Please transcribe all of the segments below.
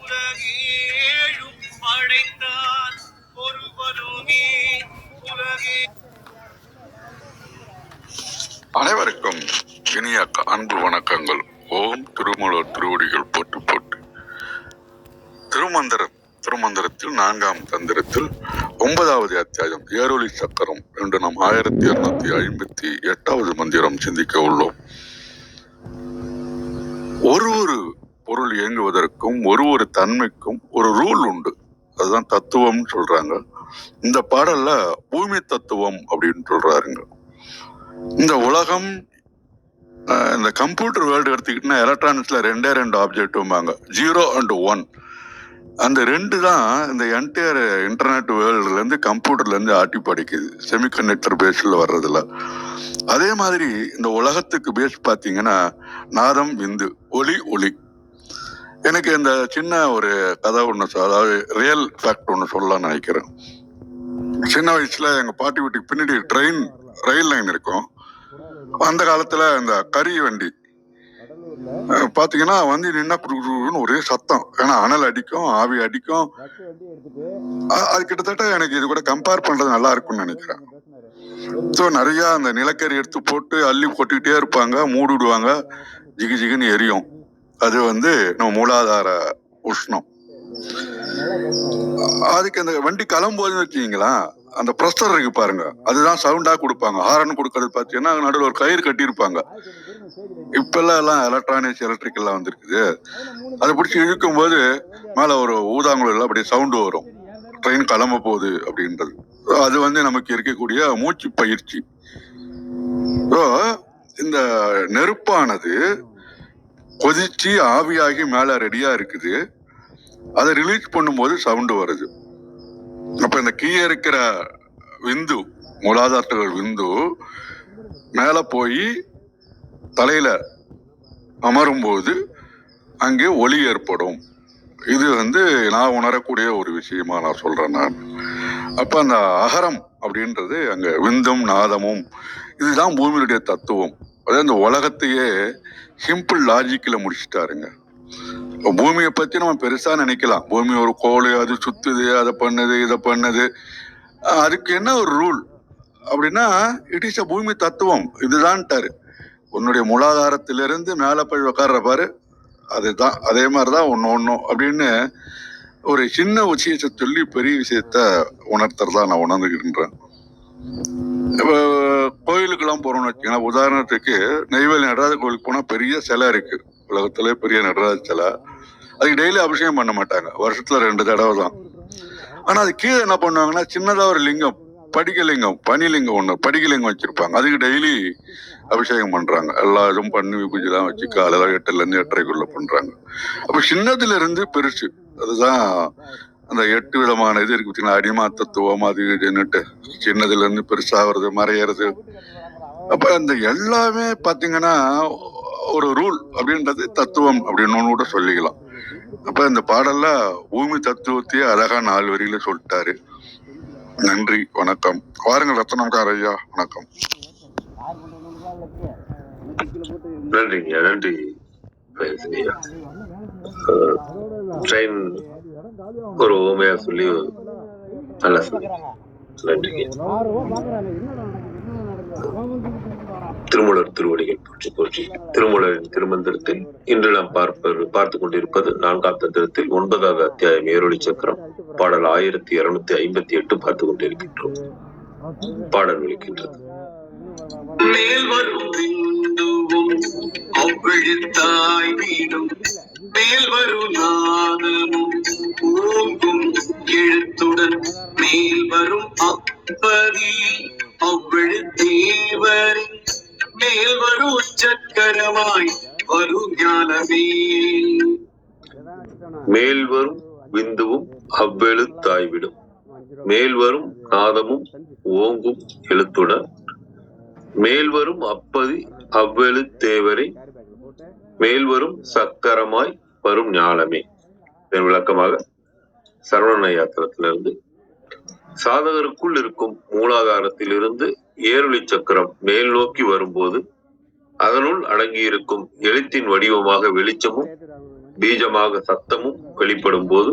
உலகேழும் படைத்தான் உலகே அனைவருக்கும் இனிய அன்பு வணக்கங்கள். ஓம் திருமூலர் திருவடிகள் போட்டு போட்டு. திருமந்திரம் திருமந்திரத்தில் நான்காம் தந்திரத்தில் ஒன்பதாவது அத்தியாயம் ஏரொலி சக்கரம் என்று நாம் ஆயிரத்தி இருநூத்தி ஐம்பத்தி எட்டாவது மந்திரம் சிந்திக்க உள்ளோம். ஒரு ஒரு பொருள் இயங்குவதற்கும் ஒரு ஒரு தன்மைக்கும் ஒரு ரூல் உண்டு. அதுதான் தத்துவம் சொல்றாங்க. இந்த பாடல்ல பூமி தத்துவம் அப்படின்னு சொல்றாருங்க. இந்த உலகம் இந்த கம்ப்யூட்டர் வேர்ல்டு எடுத்துக்கிட்டீங்கன்னா எலக்ட்ரானிக்ஸ்ல ரெண்டே ரெண்டு ஆப்ஜெக்ட்டும்பாங்க ஜீரோ அண்ட் ஒன் அந்த ரெண்டு தான் இந்த என்டையர் இன்டர்நெட் வேர்ல்டுலேருந்து கம்ப்யூட்டர்லேருந்து ஆட்டி படிக்குது. செமிகண்டக்டர் பேஸில் வர்றதுல. அதே மாதிரி இந்த உலகத்துக்கு பேஸ் பார்த்தீங்கன்னா நாதம் விந்து ஒளி ஒளி. எனக்கு இந்த சின்ன ஒரு கதை ஒன்று அதாவது ரியல் ஃபேக்ட் ஒன்று சொல்லலாம்னு நினைக்கிறேன். சின்ன வயசுல எங்க பாட்டி வீட்டுக்கு பின்னாடி ட்ரெயின் ரயில் லைன் இருக்கும். அந்த காலத்துல இந்த கறி வண்டி. பாத்தீங்கன்னா வந்து நின்னா குடுக்குன்னு ஒரே சத்தம். ஏன்னா அனல் அடிக்கும் ஆவி அடிக்கும். அது கிட்டத்தட்ட எனக்கு இது கூட கம்பேர் பண்றது நல்லா இருக்கும்னு நினைக்கிறேன். ஸோ நிறைய அந்த நிலக்கரி எடுத்து போட்டு அள்ளி கொட்டிக்கிட்டே இருப்பாங்க மூடிடுவாங்க ஜிகு ஜிகுன்னு எரியும். அது வந்து நம்ம மூலாதார உஷ்ணம். அதுக்கு அந்த வண்டி கிளம்போதுன்னு வச்சுக்கிங்களேன் அந்த ப்ரெஷர் இருக்கு பாருங்க. அதுதான் சவுண்டா கொடுப்பாங்க. ஹாரன் கொடுக்கறது பார்த்தீங்கன்னா நடுவில் ஒரு கயிறு கட்டியிருப்பாங்க. இப்பெல்லாம் எல்லாம் எலக்ட்ரானிக்ஸ் எலக்ட்ரிக்கெல்லாம் வந்துருக்குது வந்திருக்குது. அதை பிடிச்சி இழுக்கும் போது ஒரு ஊதாங்குழல் அப்படியே சவுண்டு வரும். ட்ரெயின் கிளம்ப போகுது அப்படின்றது. அது வந்து நமக்கு இருக்கக்கூடிய மூச்சு பயிற்சி. ஸோ இந்த நெருப்பானது கொதிச்சு ஆவியாகி மேல ரெடியா இருக்குது. அதை ரிலீஸ் பண்ணும்போது சவுண்டு வருது. அப்ப இந்த கீழே இருக்கிற விந்து மூலாதாரத்துகள் விந்து மேல போய் தலையில அமரும்போது அங்கே ஒளி ஏற்படும். இது வந்து நான் உணரக்கூடிய ஒரு விஷயமா நான் சொல்றேன் நான். அப்ப அந்த அகரம் அப்படின்றது அங்க விந்தும் நாதமும் இதுதான் பூமியுடைய தத்துவம். அதாவது இந்த உலகத்தையே சிம்பிள் லாஜிக்கில் முடிச்சிட்டாருங்க. பூமியை பற்றி நம்ம பெருசாக நினைக்கலாம். பூமி ஒரு கோள் அது சுற்றுது அதை பண்ணுது இதை பண்ணுது. அதுக்கு என்ன ஒரு ரூல் அப்படின்னா இட் இஸ் அ பூமி தத்துவம். இதுதான்ட்டாரு. உன்னுடைய மூலாதாரத்திலிருந்து மேலே போய் உட்கார்ற பாரு. அதுதான் அதே மாதிரி தான் ஒன்று ஒன்றும் அப்படின்னு ஒரு சின்ன விஷயத்தை சொல்லி பெரிய விஷயத்த உணர்த்துறதா நான் உணர்ந்துகின்றேன் கோயிலுக்கெல்லாம் போறோம்னு வச்சுக்கோங்க. உதாரணத்துக்கு நெய்வேலி நடராஜ கோயிலுக்கு போனால் பெரிய சிலை இருக்கு. உலகத்துல பெரிய நடராஜ சிலை. அதுக்கு டெய்லி அபிஷேகம் பண்ண மாட்டாங்க. வருஷத்துல ரெண்டு தடவை தான். ஆனால் அது கீழே என்ன பண்ணுவாங்கன்னா சின்னதாக ஒரு லிங்கம். படிக்கலிங்கம் பனிலிங்கம் ஒன்று படிக்கலிங்கம் வச்சுருப்பாங்க. அதுக்கு டெய்லி அபிஷேகம் பண்ணுறாங்க எல்லா இதுவும் பண்ணி பூஜைலாம் வச்சு காலையில் எட்டுலேருந்து எட்டரைக்குள்ளே பண்ணுறாங்க அப்போ சின்னதுலேருந்து பெருசு. அதுதான் அந்த எட்டு விதமான இது இருக்கு பார்த்தீங்களா அடிமா தத்துவம் அது இதுன்னுட்டு சின்னதுல இருந்து பெருசாகிறது மறையறது. அப்ப அந்த எல்லாமே பாத்தீங்கன்னா ஒரு ரூல் அப்படின்றது தத்துவம் அப்படின்னு ஒன்று கூட சொல்லிக்கலாம். அப்ப இந்த பாடல்ல பூமி தத்துவத்தையே அழகா நாலு வரியில சொல்லிட்டாரு. நன்றி வணக்கம். வாருங்கள் ரத்னம்கார் ஐயா வணக்கம். நன்றிங்க நன்றி. ஐயா ட்ரெயின் ஒரு ஊமையா சொல்லி நல்லா சொல்லி திருமூலர் திருவடிகள் போற்றி போற்றி. திருமூலரின் திருமந்திரத்தில் இன்று நாம் பார்ப்பது பார்த்து கொண்டிருப்பது நான்காம் தந்திரத்தில் ஒன்பதாவது அத்தியாயம் ஏரொளி சக்கரம். பாடல் ஆயிரத்தி இருநூத்தி ஐம்பத்தி எட்டு பார்த்து கொண்டிருக்கின்றோம். பாடல் விளிக்கின்றது மேல் வரும் அவ்விழுத்தாய் வீடும். மேல் வரும் நாதமும் ஓங்கும் எழுத்துடன் மேல் வரும் அப்பதி. அவ்வெழுத்தேவரின் மேல் வரும் சக்கரமாய் வரும் ஞானமே. மேல்வரும் விந்துவும் அவ்வெழுத்தாய்விடும் மேல்வரும் நாதமும் ஓங்கும் எழுத்துடன். மேல் வரும் அப்பதி அவ்வெழுத்தேவரை மேல்வரும் சக்கரமாய் வரும் ஞானமே. இதன் விளக்கமாக சரவண யாத்திரத்திலிருந்து சாதகருக்குள் இருக்கும் மூலாதாரத்திலிருந்து ஏருளி சக்கரம் மேல் நோக்கி வரும்போது அதனுள் அடங்கியிருக்கும் எழுத்தின் வடிவமாக வெளிச்சமும் பீஜமாக சத்தமும் வெளிப்படும் போது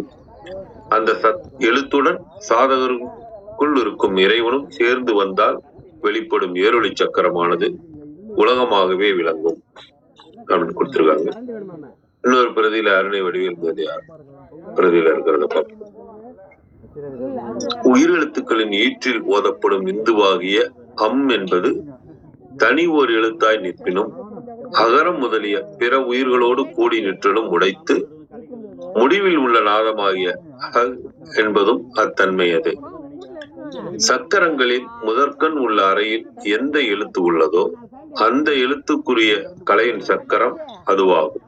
அந்த சத் எழுத்துடன் சாதகருக்குள் இருக்கும் இறைவனும் சேர்ந்து வந்தால் வெளிப்படும் ஏருளி சக்கரமானது உலகமாகவே விளங்கும். அப்படின்னு கொடுத்திருக்காங்க. இன்னொரு பிரதியில அருணை வடிவில் முதலியார் பிரதியில இருக்கிறத பார்ப்போம். உயிரெழுத்துக்களின் ஈற்றில் ஓதப்படும் இந்துவாகிய அம் என்பது தனி ஒரு எழுத்தாய் நிற்பினும் அகரம் முதலிய பிற உயிர்களோடு கூடி நிற்றலும் உடைத்து முடிவில் உள்ள நாதமாகிய அ என்பதும் அத்தன்மையது சக்கரங்களில் முதற்கண் உள்ள அறையில் எந்த எழுத்து உள்ளதோ அந்த எழுத்துக்குரிய கலையின் சக்கரம் அதுவாகும்.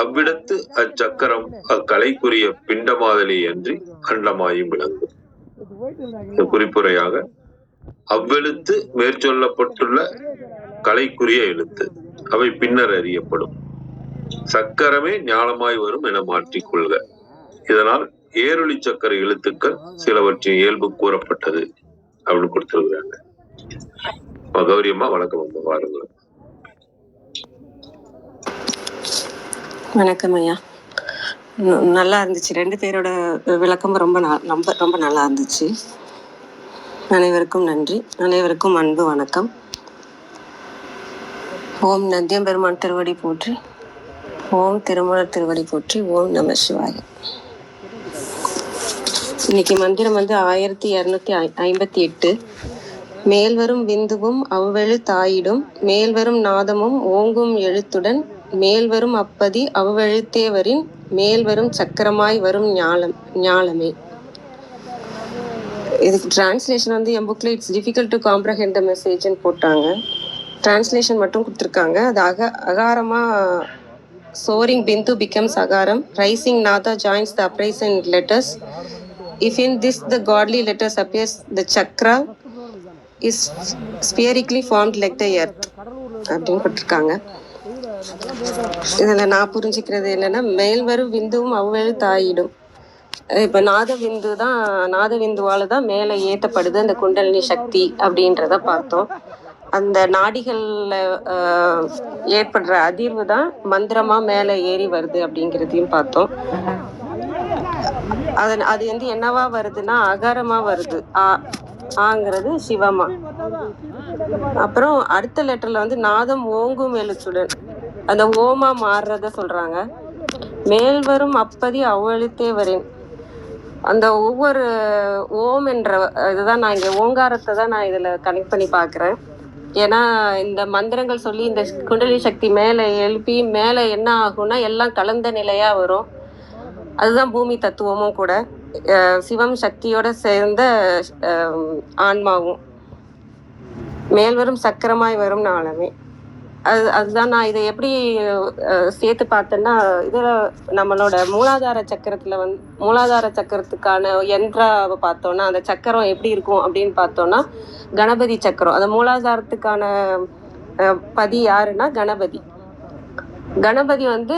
அவ்விடத்து அச்சக்கரம் அக்கலைக்குரிய பிண்டமாதலி அன்றி அண்டமாயும் விளங்கும். குறிப்புரையாக அவ்வெழுத்து மேற்சொல்லப்பட்டுள்ள கலைக்குரிய எழுத்து அவை பின்னர் அறியப்படும். சக்கரமே ஞானமாய் வரும் என மாற்றிக்கொள்க இதனால் ஏரொளி சக்கர எழுத்துக்கள் சிலவற்றின் இயல்பு கூறப்பட்டது அப்படின்னு கொடுத்திருக்கிறாங்க. அம்மா கௌரியம்மா வணக்கம் பாருங்க வணக்கம் ஐயா. நல்லா இருந்துச்சு. ரெண்டு பேரோட விளக்கம் ரொம்ப ந- ரொம்ப ரொம்ப நல்லா இருந்துச்சு. அனைவருக்கும் நன்றி. அனைவருக்கும் அன்பு வணக்கம். ஓம் நந்தியம் பெருமான் திருவடி போற்றி. ஓம் திருமண திருவடி போற்றி. ஓம் நம சிவாய. இன்னைக்கு மந்திரம் வந்து ஆயிரத்தி இரநூத்தி ஐம்பத்தி எட்டு. மேல்வரும் விந்துவும் அவ்வெழு தாயிடும் மேல்வரும் நாதமும் ஓங்கும் எழுத்துடன் மேல்வரும் அப்பதி அவ்வழுத்தேவரின் மேல்வரும் சக்கரமாய் வரும் ஞாலம் ஞாலமே. இதுக்கு டிரான்ஸ்லேஷன் வந்து என் புக்கில் it's difficult to comprehend the மெசேஜ்னு போட்டாங்க. டிரான்ஸ்லேஷன் மட்டும் கொடுத்துருக்காங்க. அது அக அகாரமாக சோரிங் பிந்து பிகம்ஸ் அகாரம். Rising nada joins the uprisen letters if in this the godly letters appears the chakra is spherically formed like the earth அப்படின்னு போட்டிருக்காங்க இதில் நான் புரிஞ்சுக்கிறது என்னன்னா மேல்வரும் விந்துவும் அவ்வளவு தாயிடும். இப்போ நாத விந்து தான் நாத விந்துவால தான் மேலே ஏற்றப்படுது அந்த குண்டலினி சக்தி அப்படின்றத பார்த்தோம். அந்த நாடிகளில் ஏற்படுற அதிர்வு தான் மந்திரமாக மேலே ஏறி வருது அப்படிங்கிறதையும் பார்த்தோம். அது அது வந்து என்னவா வருதுன்னா அகாரமா வருது. ஆ ஆங்கிறது சிவமா. அப்புறம் அடுத்த லெட்டர்ல வந்து நாதம் ஓங்கும் எழுத்துடன். அந்த ஓமா மாறுறத சொல்றாங்க. மேல்வரும் அப்பதி அவ்வழுத்தே வரேன். அந்த ஒவ்வொரு ஓம் என்ற இதுதான் நான் இங்க ஓங்காரத்தை தான் நான் இதுல கனெக்ட் பண்ணி பார்க்குறேன். ஏன்னா இந்த மந்திரங்கள் சொல்லி இந்த குண்டலி சக்தி மேலே எழுப்பி மேலே என்ன ஆகும்னா எல்லாம் கலந்த நிலையா வரும். அதுதான் பூமி தத்துவமும் கூட. சிவம் சக்தியோட சேர்ந்த ஆன்மாவும். மேல்வரும் சக்கரமாய் வரும் நாளமே. அது அதுதான் நான் இதை எப்படி சேர்த்து பார்த்தேன்னா இதில் நம்மளோட மூலாதார சக்கரத்தில் வந்து மூலாதார சக்கரத்துக்கான யந்திரா பார்த்தோன்னா அந்த சக்கரம் எப்படி இருக்கும் அப்படின்னு பார்த்தோன்னா கணபதி சக்கரம். அந்த மூலாதாரத்துக்கான பதி யாருன்னா கணபதி. கணபதி வந்து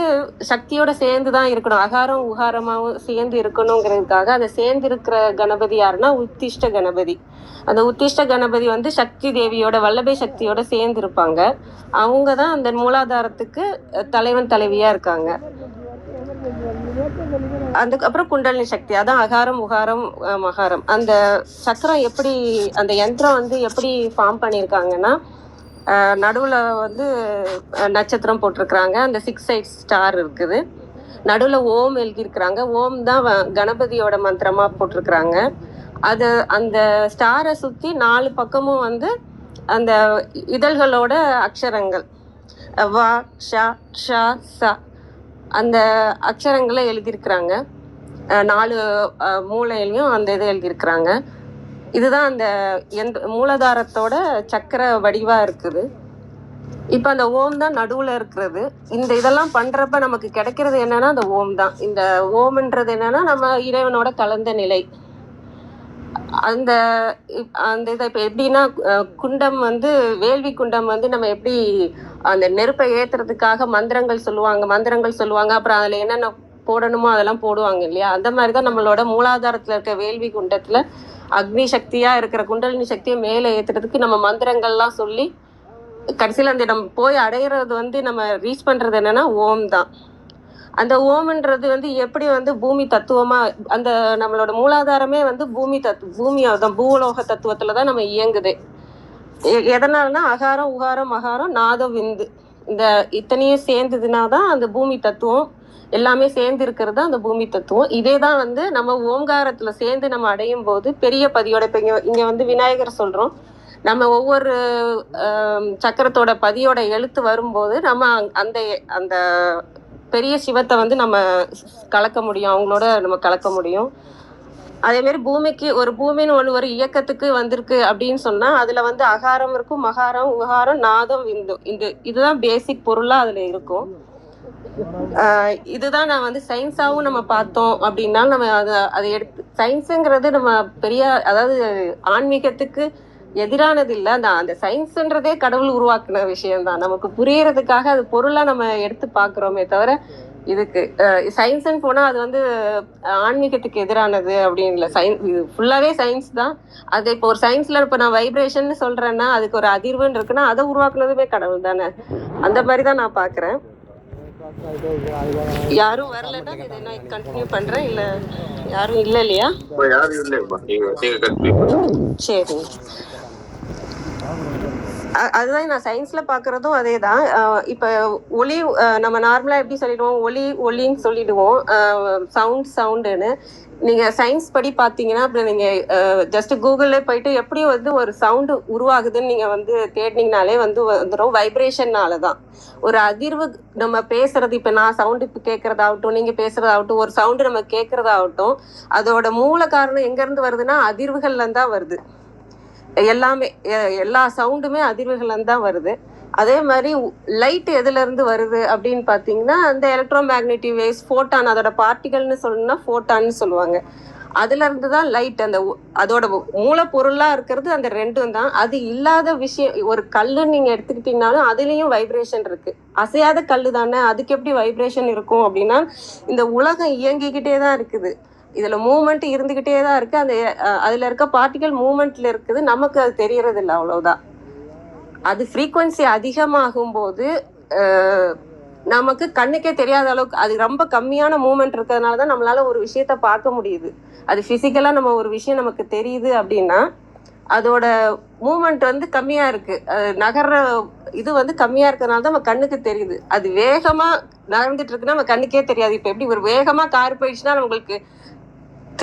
சக்தியோட சேர்ந்து தான் இருக்கணும். அகாரம் உகாரமாகவும் சேர்ந்து இருக்கணுங்கிறதுக்காக அந்த சேர்ந்து இருக்கிற கணபதி யாருன்னா உத்திஷ்ட கணபதி. அந்த உத்திஷ்ட கணபதி வந்து சக்தி தேவியோட வல்லபை சக்தியோட சேர்ந்து இருப்பாங்க அவங்க தான் அந்த மூலாதாரத்துக்கு தலைவன் தலைவியா இருக்காங்க. அதுக்கப்புறம் குண்டலினி சக்தி அதான் அகாரம் உகாரம் மகாரம். அந்த சக்கரம் எப்படி அந்த யந்திரம் வந்து எப்படி ஃபார்ம் பண்ணியிருக்காங்கன்னா நடுவில் வந்து நட்சத்திரம் போட்டிருக்கிறாங்க. அந்த சிக்ஸ் சைட் ஸ்டார் இருக்குது. நடுவில் ஓம் எழுதியிருக்கிறாங்க. ஓம் தான் வ- கணபதியோட மந்திரமாக போட்டிருக்கிறாங்க. அது அந்த ஸ்டாரை சுற்றி நாலு பக்கமும் வந்து அந்த இதழ்களோட அக்ஷரங்கள். வா ஷா ஷா ச. அந்த அக்ஷரங்களை எழுதியிருக்கிறாங்க. நாலு மூளையிலையும் மூலையிலையும் அந்த இது எழுதியிருக்கிறாங்க. இதுதான் அந்த எந்த மூலாதாரத்தோட சக்கர வடிவா இருக்குது. இப்போ அந்த ஓம் தான் நடுவுல இருக்கிறது. இந்த இதெல்லாம் பண்றப்ப நமக்கு கிடைக்கிறது என்னன்னா அந்த ஓம் தான். இந்த ஓம்ன்றது என்னன்னா நம்ம இறைவனோட கலந்த நிலை. அந்த இப்- அந்த இதை இப்போ எப்படின்னா குண்டம் வந்து வேள்வி குண்டம் வந்து நம்ம எப்படி அந்த நெருப்பை ஏத்துறதுக்காக மந்திரங்கள் சொல்லுவாங்க மந்திரங்கள் சொல்லுவாங்க. அப்புறம் அதில் என்னென்ன போடணுமோ அதெல்லாம் போடுவாங்க இல்லையா? அந்த மாதிரி தான் நம்மளோட மூலாதாரத்தில் இருக்க வேள்வி குண்டத்தில் அக்னி சக்தியாக இருக்கிற குண்டலினி சக்தியை மேலே ஏற்றுறதுக்கு நம்ம மந்திரங்கள்லாம் சொல்லி கடைசியில் அந்த நம்ம போய் அடையிறது வந்து நம்ம ரீச் பண்ணுறது என்னன்னா ஓம் தான். அந்த ஓம்ன்றது வந்து எப்படி வந்து பூமி தத்துவமா அந்த நம்மளோட மூலாதாரமே வந்து பூமி தத்து பூமியாக தான் பூலோக தத்துவத்தில் தான் நம்ம இயங்குது. எ- எதனாலனா அகாரம் உகாரம் மகாரம் நாதம் விந்து. இந்த இத்தனையும் சேர்ந்ததுனா தான் அந்த பூமி தத்துவம் எல்லாமே சேர்ந்து இருக்கிறது தான் அந்த பூமி தத்துவம். இதே தான் வந்து நம்ம ஓங்காரத்துல சேர்ந்து நம்ம அடையும் போது பெரிய பதியோட இப்ப இங்க இங்க வந்து விநாயகர் சொல்றோம். நம்ம ஒவ்வொரு சக்கரத்தோட பதியோட எழுத்து வரும்போது நம்ம அந்த அந்த பெரிய சிவத்தை வந்து நம்ம கலக்க முடியும். அவங்களோட நம்ம கலக்க முடியும். அதே மாதிரி பூமிக்கு ஒரு பூமின்னு ஒன்று ஒரு இயக்கத்துக்கு வந்திருக்கு அப்படின்னு சொன்னா அதுல வந்து அகாரம் இருக்கும் மகாரம் உகாரம் நாதம் விந்து இந்த இதுதான் பேசிக் பொருளா அதுல இருக்கும். இதுதான் நான் வந்து சயின்ஸாவும் நம்ம பார்த்தோம் அப்படின்னா நம்ம அதை அதை எடுத்து சயின்ஸுங்கிறது நம்ம பெரிய அதாவது ஆன்மீகத்துக்கு எதிரானது இல்லை அந்த அந்த சயின்ஸுன்றதே கடவுள் உருவாக்குன விஷயம்தான். நமக்கு புரியறதுக்காக அது பொருளா நம்ம எடுத்து பார்க்குறோமே தவிர இதுக்கு சயின்ஸ்ன்னு போனால் அது வந்து ஆன்மீகத்துக்கு எதிரானது அப்படின்னு இல்லை. சயின்ஸ் இது ஃபுல்லாகவே சயின்ஸ் தான். அது இப்போ ஒரு சயின்ஸில் இப்போ நான் வைப்ரேஷன் சொல்கிறேன்னா அதுக்கு ஒரு அதிர்வுன்னு இருக்குன்னா அதை உருவாக்குனதுமே கடவுள் தானே. அந்த மாதிரி தான் நான் பார்க்குறேன். யாரும் வரலன்னா இதை நான் கண்டினியூ பண்ணுறேன் இல்லை யாரும் இல்லை இல்லையா? சரி. அதுதான் நான் சயின்ஸ்ல பாக்குறதும் அதே தான் இப்போ ஒளி நம்ம நார்மலா எப்படி சொல்லிடுவோம்? ஒளி ஒளின்னு சொல்லிடுவோம். சவுண்ட் சவுண்டுன்னு நீங்க சயின்ஸ் படி பாத்தீங்கன்னா அப்புறம் நீங்க ஜஸ்ட் கூகுள்ல போயிட்டு எப்படி வந்து ஒரு சவுண்டு உருவாகுதுன்னு நீங்க வந்து தேடினீங்கனாலே வந்து வந்துடும் வைப்ரேஷன்னால தான் ஒரு அதிர்வு நம்ம பேசுறது இப்ப நான் சவுண்டு இப்போ கேட்கறதாகட்டும் நீங்க பேசுறதாகட்டும் ஒரு சவுண்டு நம்ம கேட்கறதாகட்டும் அதோட மூல காரணம் எங்க இருந்து வருதுன்னா அதிர்வுகள்ல தான் வருது. எல்லாமே எல்லா சவுண்டுமே அதிர்வுகள்ல தான் வருது. அதே மாதிரி லைட் எதுல இருந்து வருது அப்படின்னு பாத்தீங்கன்னா அந்த எலக்ட்ரோ மேக்னெட்டிக் வேவ்ஸ் ஃபோட்டான் அதோட பார்ட்டிகல்னு சொல்லணும்னா ஃபோட்டான்னு சொல்லுவாங்க. அதுலேருந்து தான் லைட் அந்த அதோட மூலப்பொருளா இருக்கிறது அந்த ரெண்டும் தான். அது இல்லாத விஷயம் ஒரு கல்லு நீங்க எடுத்துக்கிட்டீங்கனாலும் அதுலயும் வைப்ரேஷன் இருக்கு. அசையாத கல்லு தானே அதுக்கு எப்படி வைப்ரேஷன் இருக்கும் அப்படின்னா இந்த உலகம் இயங்கிக்கிட்டே தான் இருக்குது. இதுல மூமெண்ட் இருந்துகிட்டே தான் இருக்கு. அந்த அதில் அதுல இருக்க பார்ட்டிகல் மூமெண்ட்ல இருக்குது. நமக்கு அது தெரியறது இல்லை அவ்வளவுதான். அது ஃப்ரீக்குவென்சி அதிகமாகும் போது நமக்கு கண்ணுக்கே தெரியாத அளவுக்கு அது ரொம்ப கம்மியான மூமெண்ட் இருக்கிறதுனால தான் நம்மளால ஒரு விஷயத்த பார்க்க முடியுது. அது ஃபிசிக்கலாக நம்ம ஒரு விஷயம் நமக்கு தெரியுது அப்படின்னா அதோட மூமெண்ட் வந்து கம்மியாக இருக்கு. நகர்ற இது வந்து கம்மியாக இருக்கிறதுனால தான் நம்ம கண்ணுக்கு தெரியுது. அது வேகமாக நகர்ந்துட்டு இருக்குன்னா நம்ம கண்ணுக்கே தெரியாது. இப்போ எப்படி ஒரு வேகமாக கார் போயிடுச்சுன்னா நம்மளுக்கு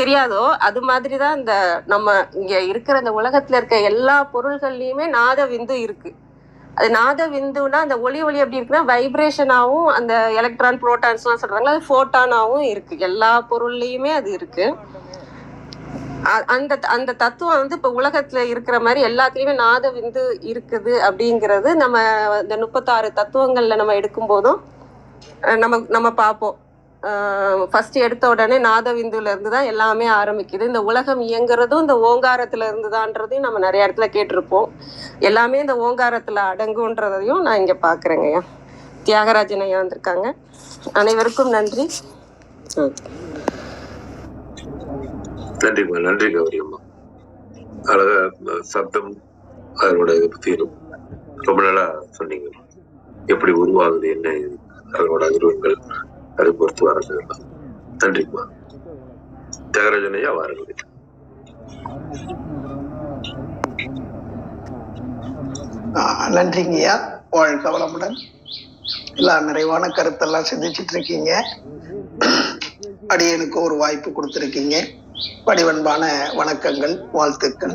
தெரியாதோ அது மாதிரி தான் இந்த நம்ம இங்க இருக்கிற இந்த உலகத்துல இருக்க எல்லா பொருள்கள்லயுமே நாத விந்து இருக்கு. அது நாத விந்துனா அந்த ஒளி ஒளி எப்படி இருக்குன்னா வைப்ரேஷனாகவும் அந்த எலக்ட்ரான் புரோட்டான்ஸ்லாம் சொல்றாங்களா அது ஃபோட்டானாவும் இருக்கு. எல்லா பொருள்லையுமே அது இருக்கு. அந்த அந்த தத்துவம் வந்து இப்ப உலகத்துல இருக்கிற மாதிரி எல்லாத்துலயுமே நாத விந்து இருக்குது அப்படிங்கிறது நம்ம இந்த முப்பத்தாறு தத்துவங்கள்ல நம்ம எடுக்கும் போதும் நம்ம நம்ம பார்ப்போம். ஃபர்ஸ்ட் எடுத்த உடனே நாத இருந்து தான் எல்லாமே ஆரம்பிக்குது. இந்த உலகம் இயங்குறதும் இந்த ஓங்காரத்துல இருந்து தான்றதையும் நம்ம நிறைய இடத்துல கேட்டிருப்போம். எல்லாமே இந்த ஓங்காரத்துல அடங்குன்றதையும் நான் இங்க பார்க்குறேங்கய்யா தியாகராஜன் ஐயா வந்திருக்காங்க. அனைவருக்கும் நன்றி. நன்றிம்மா நன்றி கௌரி அம்மா. அழகா சப்தம் அதனோட இதை பத்தி ரொம்ப நல்லா சொன்னீங்க. எப்படி உருவாகுது என்ன இது, அதனோட அதிர்வுகள். அதை பொறுத்து வரது. எல்லாம் நன்றிம்மா தியாகராஜன் ஐயா வாருங்கள். நன்றிங்கய்யா வாழ்க வளமுடன் எல்லாம் நிறைவான கருத்தெல்லாம் சிந்திச்சுட்டு இருக்கீங்க அடியனுக்கு ஒரு வாய்ப்பு கொடுத்துருக்கீங்க. வடிவன்பான வணக்கங்கள் வாழ்த்துக்கள்.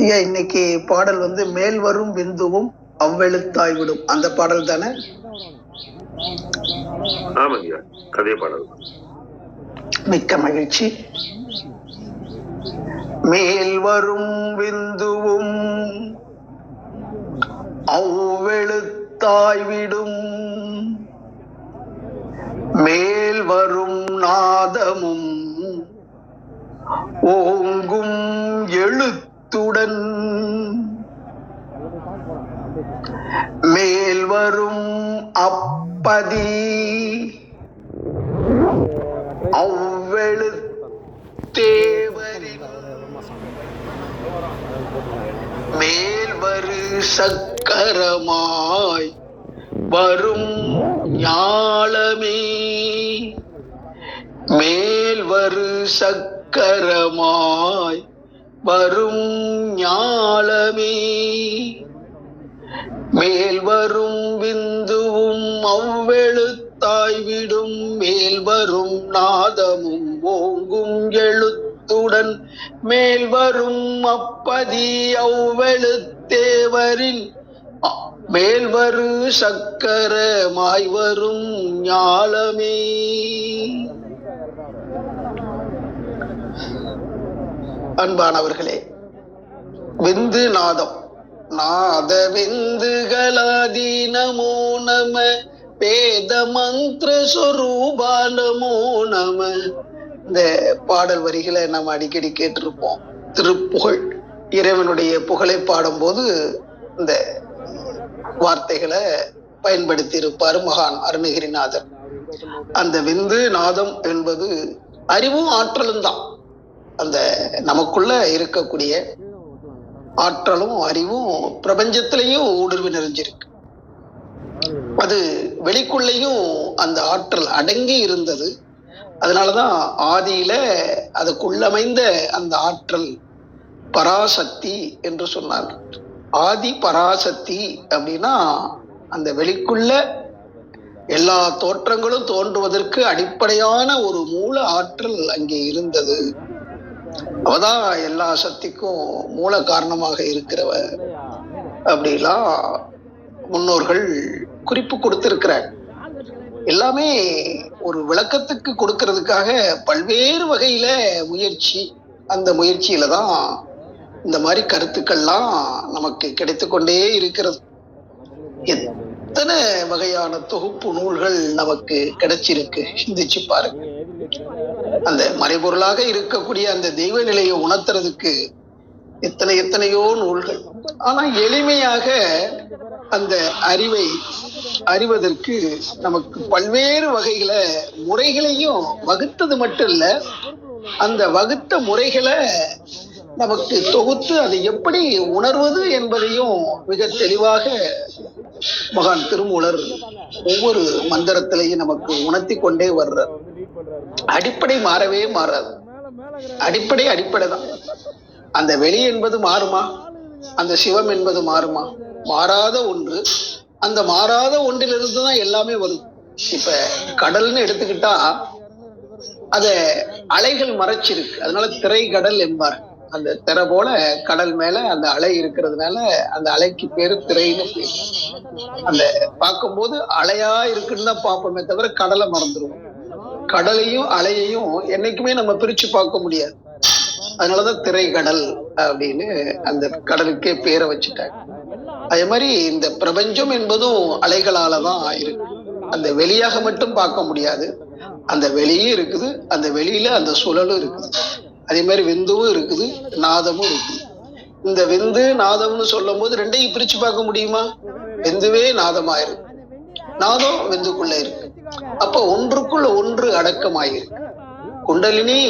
ஐயா இன்னைக்கு பாடல் வந்து மேல் வரும் பிந்துவும் அவ்வெழுத்தாய் விடும். அந்த பாடல் தானே? ஆமாங்கய்யா கதை பாடல் மிக்க மகிழ்ச்சி. மேல் வரும் விந்துவும் அவ்வெழுத்தாய் விடும். மேல் வரும் நாதமும் ஓங்கும் எழுத்துடன். மேல் வரும் அப்பதி அவ்வெழுத்தேவரின் மேல்வரு சக்கரமாய் வரும் ஞாலமே. மேல்வரு சக்கரமாய் வரும் ஞாலமே. மேல் வரும் விந்துவும் அவ்வெழுத்தாய் விடும் மேல் வரும் நாதமும் ஓங்கும் எழுத்துடன் மேல் வரும் அப்பதி அவ்வெழுத்தேவரின் மேல் வரு சக்கர மாய்வரும் ஞாலமே. அன்பானவர்களே விந்து நாதம். நாத விந்துகளாதி நமோ நம வேத மந்திர சொரூபா நமோ. நம இந்த பாடல் வரிகளை நம்ம அடிக்கடி கேட்டிருப்போம். திருப்புகழ். இறைவனுடைய புகழை பாடும்போது இந்த வார்த்தைகளை பயன்படுத்தி இருப்பார் மகான் அருணகிரிநாதர். அந்த விந்து நாதம் என்பது அறிவும் ஆற்றலும் தான். அந்த நமக்குள்ள இருக்கக்கூடிய ஆற்றலும் அறிவும் பிரபஞ்சத்திலையும் ஊடுருவி நிறைஞ்சிருக்கு. அது வெளிக்குள்ளேயும் அந்த ஆற்றல் அடங்கி இருந்தது. அதனாலதான் ஆதியில அதுக்குள்ளமைந்த அந்த ஆற்றல் பராசக்தி என்று சொன்னார் ஆதி பராசக்தி அப்படின்னா அந்த வெளிக்குள்ள எல்லா தோற்றங்களும் தோன்றுவதற்கு அடிப்படையான ஒரு மூல ஆற்றல் அங்கே இருந்தது. அவதான் எல்லா சக்திக்கும் மூல காரணமாக இருக்கிறவ அப்படிலாம் முன்னோர்கள் குறிப்பு கொடுத்திருக்கிறார். எல்லாமே ஒரு விளக்கத்துக்கு கொடுக்கறதுக்காக பல்வேறு வகையில முயற்சி அந்த முயற்சியில தான் இந்த மாதிரி கருத்துக்கள்லாம் நமக்கு கிடைத்து கொண்டே இருக்கிறது எத்தனை வகையான தொகுப்பு நூல்கள் நமக்கு கிடைச்சிருக்கு? சிந்திச்சு பாருங்க. அந்த மறைபொருளாக இருக்கக்கூடிய அந்த தெய்வ நிலையை உணர்த்துறதுக்கு எத்தனை எத்தனையோ நூல்கள். ஆனா எளிமையாக அந்த அறிவை அறிவதற்கு நமக்கு பல்வேறு வகைகளை முறைகளையும் வகுத்தது மட்டும் இல்ல அந்த வகுத்த முறைகளை நமக்கு தொகுத்து அதை எப்படி உணர்வது என்பதையும் மிக தெளிவாக மகான் திருமூலர் ஒவ்வொரு மந்திரத்திலையும் நமக்கு உணர்த்தி கொண்டே வர்றார். அடிப்படை மாறவே மாறாது. அடிப்படை அடிப்படை தான். அந்த வெளி என்பது மாறுமா? அந்த சிவம் என்பது மாறுமா? மாறாத ஒன்று. அந்த மாறாத ஒன்றிலிருந்து தான் எல்லாமே வரும். இப்ப கடல்னு எடுத்துக்கிட்டா அத அலைகள் மறைச்சிருக்கு. அதனால திரை கடல் என்பார். அந்த திரை போல கடல் மேல அந்த அலை இருக்கிறதுனால அந்த அலைக்கு பேரு திரைன்னு பேரு. அந்த பார்க்கும்போது அலையா இருக்குன்னு தான் பார்ப்போமே தவிர கடலை மறந்துடுவோம் கடலையும் அலையையும் என்னைக்குமே நம்ம பிரிச்சு பார்க்க முடியாது. அதனாலதான் திரைக்கடல் அப்படின்னு அந்த கடலுக்கே பேரை வச்சுட்டாங்க. அதே மாதிரி இந்த பிரபஞ்சம் என்பதும் அலைகளால தான் இருக்கு. அந்த வெளியாக மட்டும் பார்க்க முடியாது. அந்த வெளியும் இருக்குது அந்த வெளியில அந்த சுழலும் இருக்குது. அதே மாதிரி வெந்தும் இருக்குது நாதமும் இருக்குது. இந்த வெந்து நாதம்னு சொல்லும் போது ரெண்டையும் பிரிச்சு பார்க்க முடியுமா? வெந்துவே நாதமாயிருக்கு நாதம் வெந்துக்குள்ள இருக்கு. அப்ப ஒன்றுக்குள்ள ஒன்று அடக்கமாயிருக்கு. குண்டலினி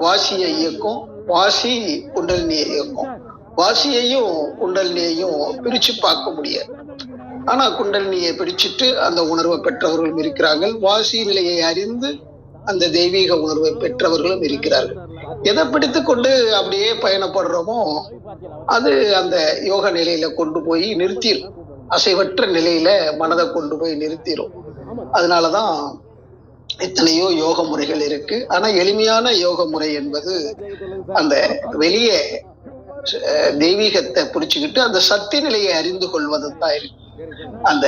வாசியை இயக்கும் வாசி குண்டலினியை இயக்கும். வாசியையும் குண்டலினியையும் பிரிச்சு பார்க்க முடியாது. ஆனா குண்டலினியை பிரிச்சுட்டு அந்த உணர்வை பெற்றவர்களும் இருக்கிறார்கள். வாசி நிலையை அறிந்து அந்த தெய்வீக உணர்வை பெற்றவர்களும் இருக்கிறார்கள். எதை பிடித்து கொண்டு அப்படியே பயணப்படுறோமோ அது அந்த யோக நிலையில கொண்டு போய் நிறுத்திடும் அசைவற்ற நிலையில மனதை கொண்டு போய் நிறுத்திடும் அதனாலதான் எத்தனையோ யோக முறைகள் இருக்கு. ஆனா எளிமையான யோக முறை என்பது அந்த வெளியே தெய்வீகத்தை புடிச்சுக்கிட்டு அந்த சக்தி நிலையை அறிந்து கொள்வது தான் இருக்கு. அந்த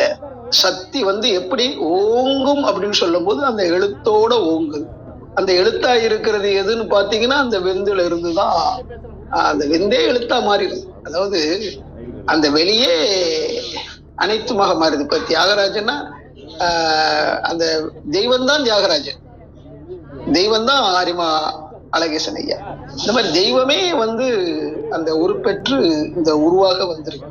சக்தி வந்து எப்படி ஓங்கும் அப்படின்னு சொல்லும் போது அந்த எழுத்தோட ஓங்குது. அந்த எழுத்தா இருக்கிறது எதுன்னு பாத்தீங்கன்னா அந்த வெந்துல இருந்துதான் அந்த வெந்தே எழுத்தா மாறிடுது அதாவது அந்த வெளியே அனைத்துமாக மாறுது. இப்ப தியாகராஜன்னா ஆஹ், அந்த தெய்வம் தான் தியாகராஜன். தெய்வம் தான் ஆரிமா அழகேசன் ஐயா. இந்த மாதிரி தெய்வமே வந்து அந்த உருப்பெற்று இந்த உருவாக வந்திருக்கு.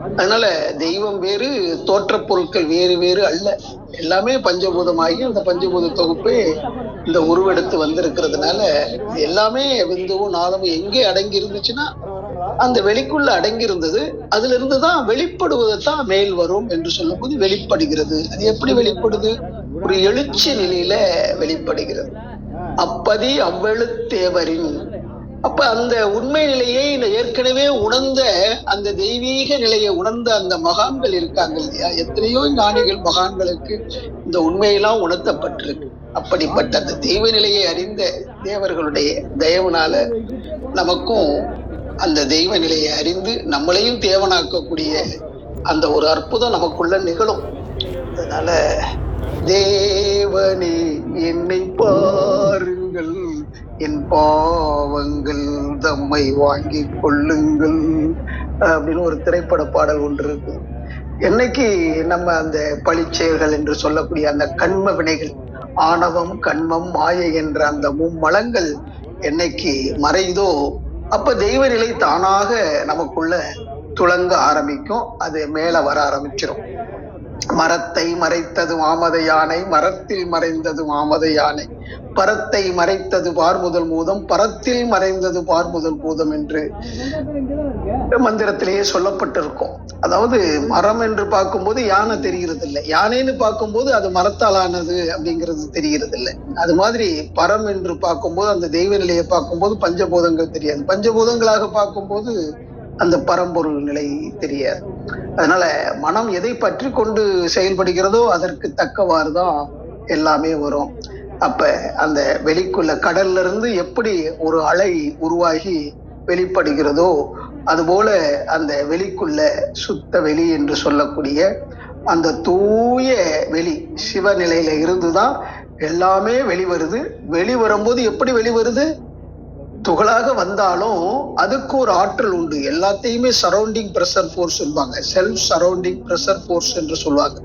அதனால தெய்வம் வேறு தோற்ற பொருட்கள் வேறு வேறு அல்ல. எல்லாமே பஞ்சபூதமாகி அந்த பஞ்சபூத தொகுப்பே இந்த உருவெடுத்து வந்திருக்கிறதுனால எல்லாமே விந்துவும் நாதமும் எங்கே அடங்கி இருந்துச்சுன்னா அந்த வெளிக்குள்ள அடங்கி இருந்தது அதுல இருந்துதான் தான் தான் மேல் வரும் என்று சொல்லும்போது வெளிப்படுகிறது. அது எப்படி வெளிப்படுது? ஒரு எழுச்சி நிலையில வெளிப்படுகிறது. அப்பதி அவ்வெழுத்தேவரின் அப்ப அந்த உண்மை நிலையை ஏற்கனவே உணர்ந்த அந்த தெய்வீக நிலையை உணர்ந்த அந்த மகான்கள் இருக்காங்க இல்லையா? எத்தனையோ ஞானிகள் மகான்களுக்கு இந்த உண்மையெல்லாம் உணர்த்தப்பட்டிருக்கு. அப்படிப்பட்ட அந்த தெய்வ நிலையை அறிந்த தேவர்களுடைய தயவுனால நமக்கும் அந்த தெய்வ நிலையை அறிந்து நம்மளையும் தேவனாக்கக்கூடிய அந்த ஒரு அற்புதம் நமக்குள்ள நிகழும். அதனால தேவனே என்னை பாருங்கள். என் பாவங்கள் தம்மை வாங்கி கொள்ளுங்கள் அப்படின்னு ஒரு திரைப்பட பாடல் ஒன்று இருக்கு. என்னைக்கு நம்ம அந்த பழிச்செயல்கள் என்று சொல்லக்கூடிய அந்த கண்ம வினைகள் ஆணவம் கண்மம் மாயை என்ற அந்த மும்மலங்கள் என்னைக்கு மறையுதோ அப்ப தெய்வ நிலை தானாக நமக்குள்ள துளங்க ஆரம்பிக்கும் அது மேல வர ஆரம்பிச்சிடும் மரத்தை மறைத்தது மாமத யானை மரத்தில் மறைந்தது மாமத யானை. பரத்தை மறைத்தது பார் முதல் பூதம் பரத்தில் மறைந்தது பார் முதல் பூதம் என்று மந்திரத்திலேயே சொல்லப்பட்டிருக்கும். அதாவது மரம் என்று பார்க்கும்போது யானை தெரிகிறது இல்லை யானைன்னு பார்க்கும்போது அது மரத்தால் ஆனது அப்படிங்கிறது தெரிகிறது இல்லை அது மாதிரி பரம் என்று பார்க்கும்போது அந்த தெய்வ நிலையை பார்க்கும்போது பஞ்சபூதங்கள் தெரியாது. பஞ்சபூதங்களாக பார்க்கும்போது அந்த பரம்பொருள் நிலை தெரியாது. அதனால மனம் எதை பற்றி கொண்டு செயல்படுகிறதோ அதற்கு தக்கவாறு தான் எல்லாமே வரும். அப்ப அந்த வெளிக்குள்ள கடல்ல இருந்து எப்படி ஒரு அலை உருவாகி வெளிப்படுகிறதோ அதுபோல அந்த வெளிக்குள்ள சுத்த வெளி என்று சொல்லக்கூடிய அந்த தூய வெளி சிவநிலையில இருந்துதான் எல்லாமே வெளிவருது. வெளி வரும்போது எப்படி வெளிவருது? துகளாக வந்தாலும் அதுக்கு ஒரு ஆற்றல் உண்டு. எல்லாத்தையுமே சரௌண்டிங் ப்ரெஷர் ஃபோர்ஸ் சொல்லுவாங்க. செல்ஃப் சரௌண்டிங் ப்ரெஷர் ஃபோர்ஸ் என்று சொல்லுவாங்க.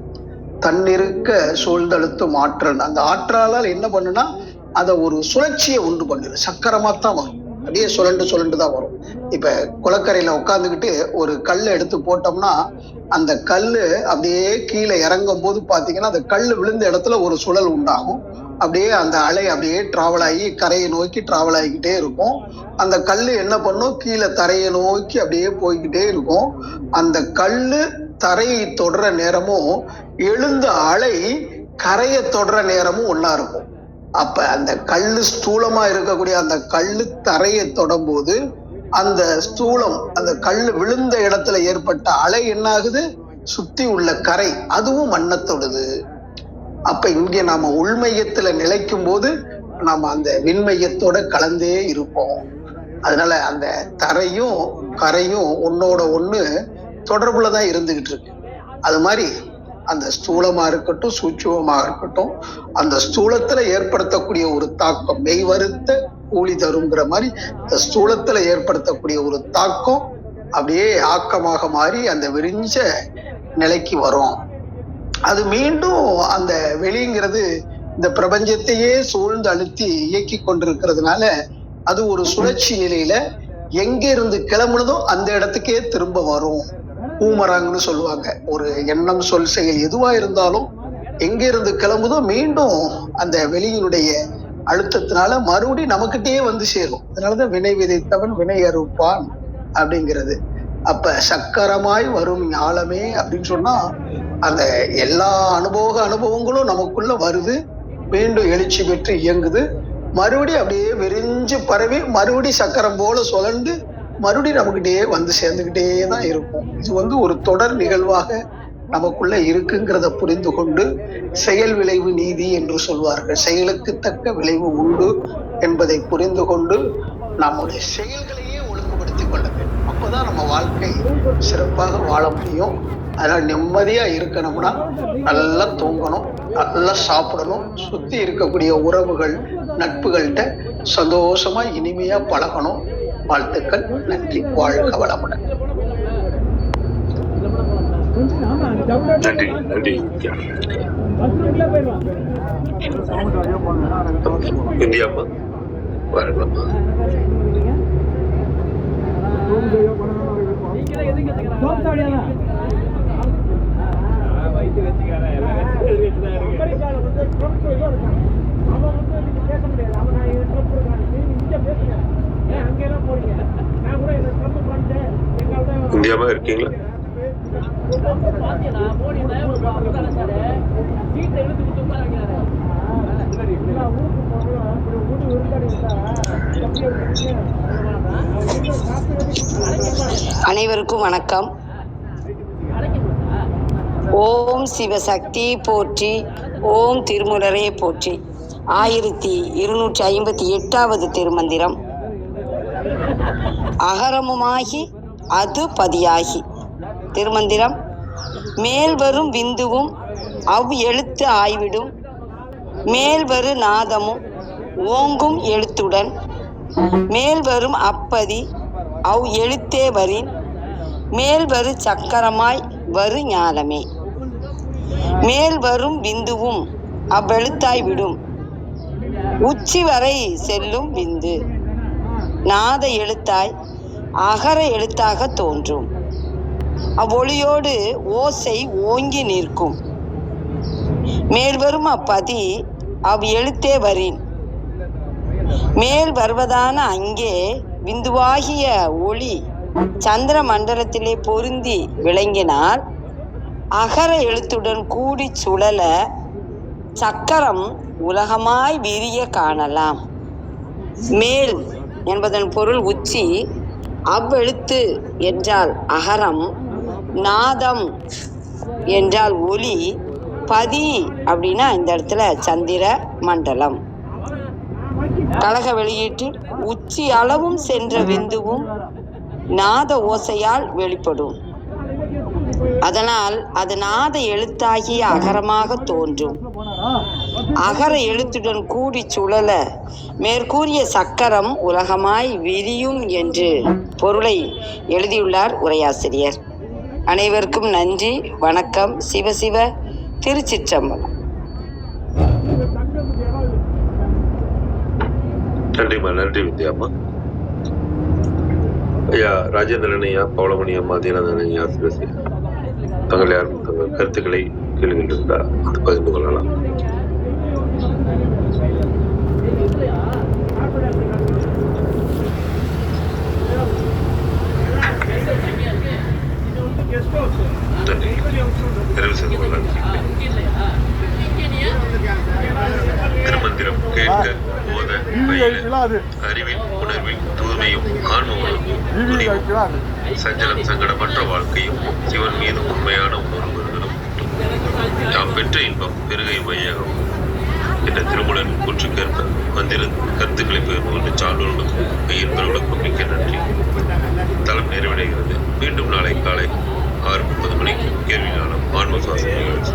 தன்னிருக்க சூழ்ந்தழுத்தும் ஆற்றல். அந்த ஆற்றலால் என்ன பண்ணுனா அதை ஒரு சுழற்சியை உண்டு பண்ணுது. சக்கரமாக தான் வரும். அப்படியே சுழண்டு சுழண்டு தான் வரும். இப்போ குளக்கரையில் உட்காந்துக்கிட்டு ஒரு கல் எடுத்து போட்டோம்னா அந்த கல் அப்படியே கீழே இறங்கும் போது பார்த்தீங்கன்னா அந்த கல் விழுந்த இடத்துல ஒரு சுழல் உண்டாகும். அப்படியே அந்த அலை அப்படியே டிராவல் ஆகி கரையை நோக்கி டிராவல் ஆகிக்கிட்டே இருக்கும். அந்த கல் என்ன பண்ணும்? கீழே தரையை நோக்கி அப்படியே போய்கிட்டே இருக்கும். அந்த கல் தரையை தொடர நேரமும் எழுந்த அலை கரையை தொடர நேரமும் ஒன்றா இருக்கும். அப்ப அந்த கல்லு ஸ்தூலமா இருக்கக்கூடிய அந்த கல்லு தரையை தொடும்போது அந்த ஸ்தூலம் அந்த கல்லு விழுந்த இடத்துல ஏற்பட்ட அலை என்ன ஆகுது சுத்தி உள்ள கரை அதுவும் மண்ணை தொடுது அப்ப இங்க நாம உள்மையத்துல நிலைக்கும் போது நாம அந்த விண்மையத்தோட கலந்தே இருப்போம். அதனால அந்த தரையும் கரையும் ஒன்னோட ஒண்ணு தொடர்புல தான் இருந்துகிட்டு இருக்கு. அது மாதிரி அந்த ஸ்தூலமாக இருக்கட்டும் சூட்சமாக இருக்கட்டும் அந்த ஸ்தூலத்தில் ஏற்படுத்தக்கூடிய ஒரு தாக்கம் மெய் வருத்த கூலி தருங்கிற மாதிரி இந்த ஸ்தூலத்தில் ஏற்படுத்தக்கூடிய ஒரு தாக்கம் அப்படியே ஆக்கமாக மாறி அந்த விரிஞ்ச நிலைக்கு வரும். அது மீண்டும் அந்த வெளிங்கிறது இந்த பிரபஞ்சத்தையே சூழ்ந்து அழுத்தி இயக்கி கொண்டிருக்கிறதுனால அது ஒரு சுழற்சி நிலையில எங்க இருந்து கிளம்புனதோ அந்த இடத்துக்கே திரும்ப வரும். பூமரங்னு சொல்லுவாங்க. ஒரு எண்ணம் சொல் செயல் எதுவா இருந்தாலும் எங்க இருந்து கிளம்புதோ மீண்டும் அந்த வெளியினுடைய அழுத்தத்தினால மறுபடியும் நமக்கிட்டயே வந்து சேரும். அதனாலதான் வினை விதைத்தவன் வினை அறுப்பான் அப்படிங்கிறது. அப்ப சக்கரமாய் வரும் ஞாலமே அப்படின்னு சொன்னா அந்த எல்லா அனுபவ அனுபவங்களும் நமக்குள்ள வருது. மீண்டும் எழுச்சி பெற்று இயங்குது. மறுபடி அப்படியே விரிஞ்சு பரவி மறுபடி சக்கரம் போல சுழண்டு மறுபடியும் நம்மகிட்டயே வந்து சேர்ந்துக்கிட்டே தான் இருக்கும். இது வந்து ஒரு தொடர் நிகழ்வாக நமக்குள்ள இருக்குங்கிறத புரிந்து கொண்டு செயல் விளைவு நீதி என்று சொல்வார்கள். செயலுக்கு தக்க விளைவு உண்டு என்பதை புரிந்து கொண்டு நம்முடைய செயல்களையே ஒழுங்குபடுத்திக் கொள்ள வேண்டும். அப்போதான் நம்ம வாழ்க்கை சிறப்பாக வாழ முடியும். அதனால் நிம்மதியா இருக்கணும்னா நல்லா தூங்கணும் நல்லா சாப்பிடணும் சுத்தி இருக்கக்கூடிய உறவுகள் நட்புகள்கிட்ட சந்தோஷமா இனிமையா பழகணும். வாழ்த்துக்கள். நன்றி. வாழ்க வளமுடன். நன்றி. நன்றி. இந்தியாப்பா வரலாமா பண்ணிட்டேன். இருக்கீங்களா? அனைவருக்கும் வணக்கம். ஓம் சிவசக்தி போற்றி ஓம் திருமுலரே போற்றி. ஆயிரத்தி இருநூற்றி ஐம்பத்தி எட்டாவது திருமந்திரம். அகரமுமாகி அது பதியாகி. திருமந்திரம் மேல் வரும் விந்துவும் அவ் எழுத்து ஆய்விடும். மேல் வரு நாதமும் ஓங்கும் எழுத்துடன். மேல் வரும் அப்பதி அவ் எழுத்தே வரின். மேல் வரு சக்கரமாய் வரு ஞானமே. மேல் வரும் விந்துவும் அவ்வெழுத்தாய் விடும். உச்சி வரை செல்லும் விந்து. நாத எழுத்தாய் அகர எழுத்தாக தோன்றும். அவ்வொளியோடு ஓசை ஓங்கி நிற்கும். மேல் வரும் அப்பதி அவ் எழுத்தே வரின். மேல் வருவதான அங்கே விந்துவாகிய ஒளி சந்திர மண்டலத்திலே பொருந்தி விளங்கினால் அகர எழுத்துடன் கூடி சுழல சக்கரம் உலகமாய் விரிய காணலாம். மேல் என்பதன் பொருள் உச்சி. அவ்வெழுத்து என்றால் அகரம் நாதம் என்றால் ஒளி பதி அப்படின்னா இந்த இடத்துல சந்திர மண்டலம். கழக வெளியீட்டில் உச்சி அளவும் சென்ற விந்துவும் நாத ஓசையால் வெளிப்படும். அதனால் அது நாத எழுத்தாகிய அகரமாக தோன்றும். அகர எழுத்துடன் கூடி சுழல மேற்கூறிய சக்கரம் உலகமாய் விரியும் என்று பொருளை எழுதியுள்ளார் உரையாசிரியர். அனைவருக்கும் நன்றி வணக்கம். சிவசிவ திருச்சிற்றம்பலம். நன்றிம்மா நன்றி வித்யாம்மா ஐயா ராஜேந்திரன் ஐயா பவளமணி அம்மா தீனந்தன் ஐயா சிவசிவா தங்கள் யாரும் தங்கள் கருத்துக்களை கேள்விகள் இருந்தால் அது பகிர்ந்து கொள்ளலாம். நன்றி. நிறைவு செய்து கொள்ளலாம். திருமந்திரம் கேட்க போத பயில அறிவில் உணர்வில் தூய்மையும் ஆன்ம உணர்வும் துணிவும் சஞ்சலம் சங்கடமற்ற வாழ்க்கையும் சிவன் மீது உண்மையான உணர்வு வருதலும் தாம் பெற்ற இன்பம் பெருகை மையகம். என்ற திருமுடன் கூற்றுக்கேற்ப வந்திருந்து கருத்துக்களை பகிர்ந்து கொண்டு சான்றோர்களுக்கும் மெய்யன்பர்களுக்கும் மிக்க நன்றி. தளம் நிறைவடைகிறது. மீண்டும் நாளை காலை ஆறு முப்பது மணிக்கு கேள்வி நாளம் ஆன்ம நிகழ்ச்சி.